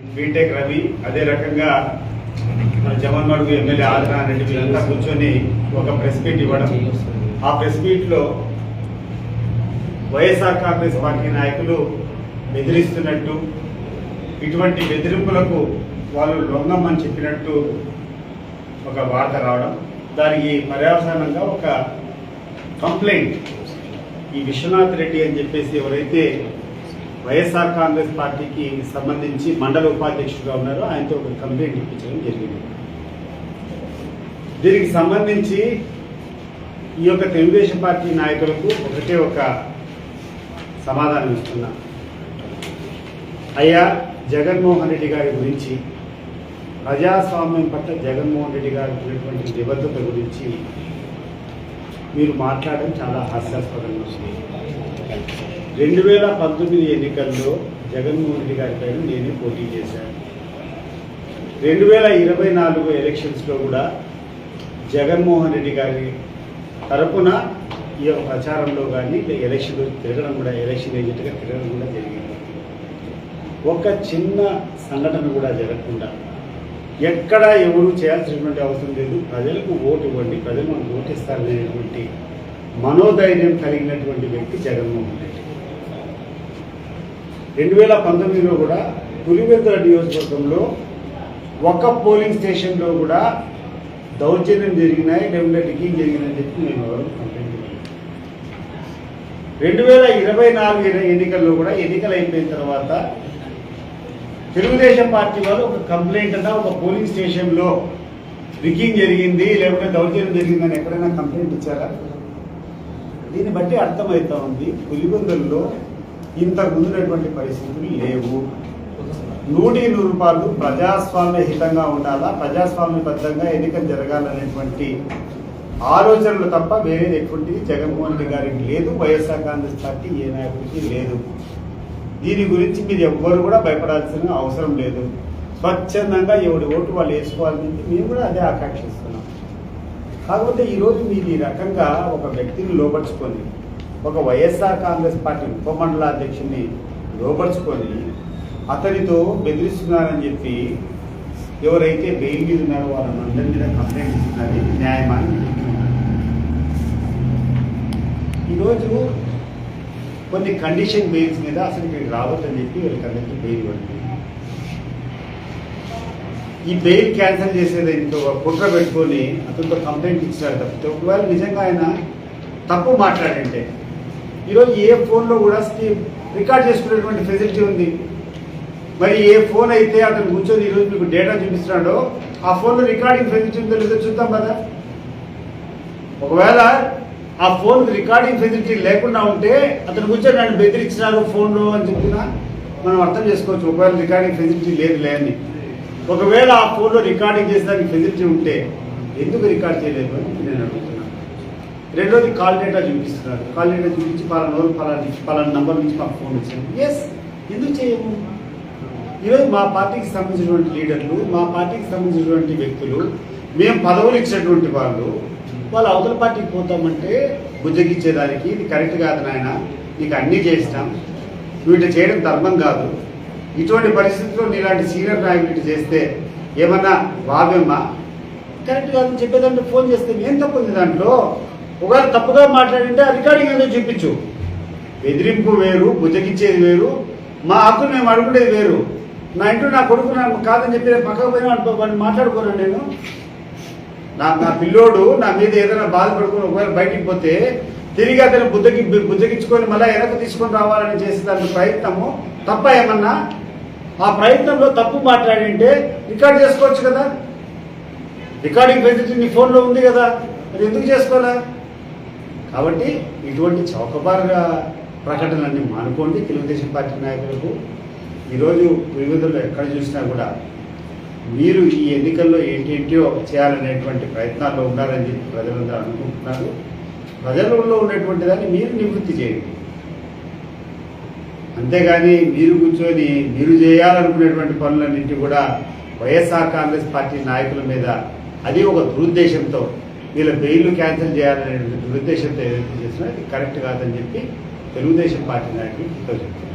BTech Ravi అదే రకంగా మన జగన్ మడుగు ఎమ్మెల్యే ఆదినారాయణ రెడ్డి వీళ్ళంతా కూర్చొని ఒక ప్రెస్ మీట్ ఇవ్వడం. ఆ ప్రెస్ మీట్లో వైఎస్ఆర్ కాంగ్రెస్ పార్టీ నాయకులు బెదిరిస్తున్నట్టు ఇటువంటి బెదిరింపులకు వాళ్ళు లొంగమని చెప్పినట్టు ఒక వార్త రావడం. దానికి పర్యవసానంగా ఒక కంప్లైంట్ ఈ విశ్వనాథ్ రెడ్డి అని చెప్పేసి ఎవరైతే వైఎస్ఆర్ కాంగ్రెస్ పార్టీకి సంబంధించి మండల ఉపాధ్యక్షుడిగా ఉన్నారు. ఆయనతో ఒక కంప్లైంట్ ఇప్పించడం జరిగింది. దీనికి సంబంధించి ఈ యొక్క తెలుగుదేశం పార్టీ నాయకులకు ఒకటే ఒక సమాధానం ఇస్తున్నా. అయ్యా జగన్మోహన్ రెడ్డి గారి గురించి ప్రజాస్వామ్యం పట్ల జగన్మోహన్ రెడ్డి గారికి ఉన్నటువంటి నిబద్ధత గురించి మీరు మాట్లాడడం చాలా హాస్యాస్పదంగా ఉంది. రెండు వేల పంతొమ్మిది ఎన్నికల్లో జగన్మోహన్ రెడ్డి గారి పైన నేనే పోటీ చేశాను. రెండు వేల ఇరవై నాలుగు ఎలక్షన్స్లో కూడా జగన్మోహన్ రెడ్డి గారి తరపున ఈ యొక్క ప్రచారంలో కానీ ఎలక్షన్ తిరగడం కూడా ఎలక్షన్ ఏజెంట్గా తిరగడం కూడా జరిగింది. ఒక చిన్న సంఘటన కూడా జరగకుండా ఎక్కడ ఎవరు చేయాల్సినటువంటి అవసరం లేదు. ప్రజలకు ఓటు ఇవ్వండి ప్రజలు మనకు ఓటిస్తారనేటువంటి మనోధైర్యం కలిగినటువంటి వ్యక్తి జగన్మోహన్ రెడ్డి. రెండు వేల పంతొమ్మిదిలో కూడా పులివెందుల నియోజకవర్గంలో ఒక పోలింగ్ స్టేషన్లో కూడా దౌర్జన్యం జరిగినాయి లేకుంటే టికింగ్ జరిగిందని చెప్పి నేను ఎవరు కంప్లైంట్ రెండు వేల ఇరవై నాలుగు ఎన్నికల్లో కూడా ఎన్నికలు అయిపోయిన తర్వాత తెలుగుదేశం పార్టీ వాళ్ళు ఒక కంప్లైంట్ అన్నా ఒక పోలింగ్ స్టేషన్లో రికింగ్ జరిగింది లేకుంటే దౌర్జన్యం జరిగిందని ఎక్కడైనా కంప్లైంట్ ఇచ్చారా? దీన్ని బట్టి అర్థమవుతా ఉంది పులిగొందల్లో ఇంతకు ముందున్నటువంటి పరిస్థితులు లేవు. నూటి నూరు రూపాయలు ప్రజాస్వామ్య హితంగా ఉండాలా? ప్రజాస్వామ్యబద్ధంగా ఎన్నికలు జరగాలనేటువంటి ఆలోచనలు తప్ప వేరేది ఎటువంటిది జగన్మోహన్ రెడ్డి గారికి లేదు. వైఎస్ఆర్ కాంగ్రెస్ పార్టీ ఏ నాయకుడికి లేదు. దీని గురించి మీరు ఎవ్వరు కూడా భయపడాల్సిన అవసరం లేదు. స్వచ్ఛందంగా ఎవడి ఓటు వాళ్ళు వేసుకోవాలని మేము కూడా అదే ఆకాంక్షిస్తున్నాం. కాకపోతే ఈరోజు మీరు ఈ రకంగా ఒక వ్యక్తిని లోపరుచుకొని ఒక వైఎస్ఆర్ కాంగ్రెస్ పార్టీ ఉపమండలాధ్యక్షుడిని లోపరుచుకొని అతనితో బెదిరిస్తున్నారని చెప్పి ఎవరైతే బెయిల్ మీద ఉన్నారో వాళ్ళని అందరి మీద కంప్లైంట్ ఇస్తున్నది న్యాయమా అని ఈరోజు కొన్ని కండిషన్ బెయిల్స్ మీద అసలు మీరు రావద్దని చెప్పి వీళ్ళకందరికీ బెయిల్ పడుతుంది ఈ బెయిల్ క్యాన్సిల్ చేసేది ఇంకో కుట్ర పెట్టుకొని అతనితో కంప్లైంట్ ఇచ్చారు తప్పితే ఒకవేళ నిజంగా ఆయన తప్పు మాట్లాడంటే ఈరోజు ఏ ఫోన్లో కూడా స్కీమ్ రికార్డ్ చేసుకునేటువంటి ఫెసిలిటీ ఉంది. మరి ఏ ఫోన్ అయితే అతను కూర్చొని ఈరోజు మీకు డేటా చూపిస్తున్నాడో ఆ ఫోన్లో రికార్డింగ్ ఫెసిలిటీ ఉందో లేదో చూద్దాం కదా. ఒకవేళ ఆ ఫోన్ రికార్డింగ్ ఫెసిలిటీ లేకుండా ఉంటే అతను కూర్చొని నన్ను బెదిరించినారు ఫోన్లో అని చెప్పినా మనం అర్థం చేసుకోవచ్చు ఒకవేళ రికార్డింగ్ ఫెసిలిటీ లేదు లేని ఒకవేళ ఆ ఫోన్లో రికార్డింగ్ చేసేదానికి ఫెసిలిటీ ఉంటే ఎందుకు రికార్డ్ చేయలేదు అని నేను అడుగుతున్నాను రెండోది కాల్ డేటా చూపిస్తున్నారు. కాల్ డేటా చూపించి పలానా రోజు పలానా పలానా నంబర్ నుంచి మాకు ఫోన్ వచ్చింది. ఎస్ ఎందుకు చేయము? ఈరోజు మా పార్టీకి సంబంధించినటువంటి లీడర్లు మా పార్టీకి సంబంధించినటువంటి వ్యక్తులు మేము పదవులు ఇచ్చినటువంటి వాళ్ళు వాళ్ళు అవతల పార్టీకి పోతామంటే బుజ్జగిచ్చేదానికి ఇది కరెక్ట్ కాదు నాయన నీకు అన్నీ చేసినాం వీటి చేయడం ధర్మం కాదు. ఇటువంటి పరిస్థితుల్లో నీలాంటి సీనియర్ నాయకులు చేస్తే ఏమన్నా వావేమ్మా కరెక్ట్ కాదని చెప్పేదంటే ఫోన్ చేస్తే ఏం తప్పుంది దాంట్లో. ఒకవేళ తప్పుగా మాట్లాడింటే ఆ రికార్డింగ్ ఏదో చూపించు. బెదిరింపు వేరు బుజ్జగించేది వేరు మా హక్కును మేము అడుగుడేది వేరు. నా ఇంట్లో నా కొడుకు నాకు కాదని చెప్పి రేపు పక్కకు పోయినా వాడిని- మాట్లాడుకోను నేను? నా నా పిల్లోడు నా మీద ఏదైనా బాధపడుకుని ఒకవేళ బయటికి పోతే తిరిగి అతను బుద్ధకి బుద్ధగించుకొని మళ్ళీ వెనక్కి తీసుకొని రావాలని చేసే దాని ప్రయత్నము తప్ప ఏమన్నా? ఆ ప్రయత్నంలో తప్పు మాట్లాడింటే రికార్డ్ చేసుకోవచ్చు కదా? రికార్డింగ్ ఫెసిలిటీ నీ ఫోన్లో ఉంది కదా మరి ఎందుకు చేసుకోవాలా? కాబట్టి ఇటువంటి చౌకబారుగా ప్రకటనలన్నీ మానుకోండి తెలుగుదేశం పార్టీ నాయకులకు. ఈరోజు వివిధలో ఎక్కడ చూసినా కూడా మీరు ఈ ఎన్నికల్లో ఏంటేంటో చేయాలనేటువంటి ప్రయత్నాల్లో ఉన్నారని చెప్పి ప్రజలందరూ అనుకుంటున్నారు. ప్రజలలో ఉన్నటువంటి దాన్ని మీరు నివృత్తి చేయండి. అంతేగాని మీరు కూర్చొని మీరు చేయాలనుకునేటువంటి పనులన్నింటి కూడా వైఎస్ఆర్ కాంగ్రెస్ పార్టీ నాయకుల మీద అది ఒక దురుద్దేశంతో వీళ్ళ బెయిల్ క్యాన్సిల్ చేయాలనే ఉద్దేశంతో ఏదైతే చేసినా అది కరెక్ట్ కాదని చెప్పి తెలుగుదేశం పార్టీ నాయకులు చెప్తున్నారు.